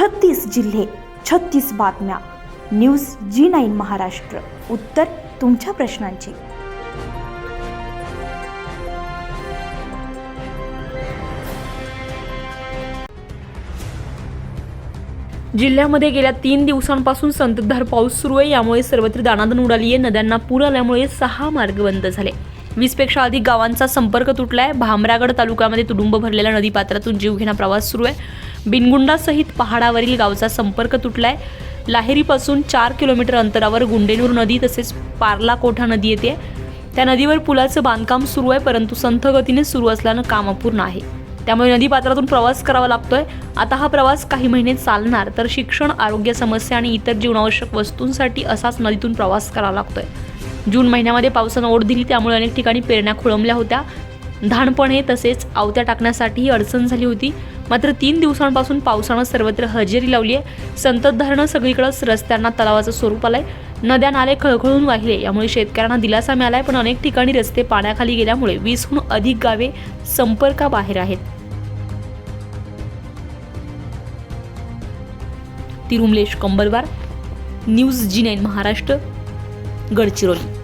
छत्तीस जिल्हे छत्तीस बातम्या. News G nine Maharashtra. उत्तर तुमच्या प्रश्नांची. जिल्ह्यामध्ये गेल्या तीन दिवसांपासून संततधार पाऊस सुरू आहे. यामुळे सर्वत्र दाणादण उडाली आहे. नद्यांना पूर आल्यामुळे सहा मार्ग बंद झाले. वीसपेक्षा अधिक गावांचा संपर्क तुटलाय. भामरागड तालुक्यामध्ये तुडुंब भरलेल्या नदीपात्रातून जीवघेणा प्रवास सुरू आहे. बिनगुंडासहित पहाडावरील गावचा संपर्क तुटलाय. लाहेरीपासून चार किलोमीटर अंतरावर गुंडेनूर नदी तसेच पार्ला कोठा नदी येते. त्या नदीवर पुलाचं बांधकाम सुरू आहे परंतु संथ गतीने सुरू असल्यानं काम अपूर्ण आहे. त्यामुळे नदीपात्रातून प्रवास करावा लागतोय. आता हा प्रवास काही महिने चालणार तर शिक्षण आरोग्य समस्या आणि इतर जीवनावश्यक वस्तूंसाठी असाच नदीतून प्रवास करावा लागतोय. जून महिन्यामध्ये पावसानं ओढ दिली त्यामुळे अनेक ठिकाणी पेरण्या खोळंबल्या होत्या. धानपणे तसेच आवत्या टाकण्यासाठीही अडचण झाली होती. मात्र तीन दिवसांपासून पावसानं सर्वत्र हजेरी लावली आहे. संततधारणं सगळीकडंच रस्त्यांना तलावाचं स्वरूप आलंय. नद्या नाले खळखळून वाहिले. यामुळे शेतकऱ्यांना दिलासा मिळालाय पण अनेक ठिकाणी रस्ते पाण्याखाली गेल्यामुळे वीसहून अधिक गावे संपर्काबाहेर आहेत. Tirumalesh Kambarwar news G nine Maharashtra Gadchiroli.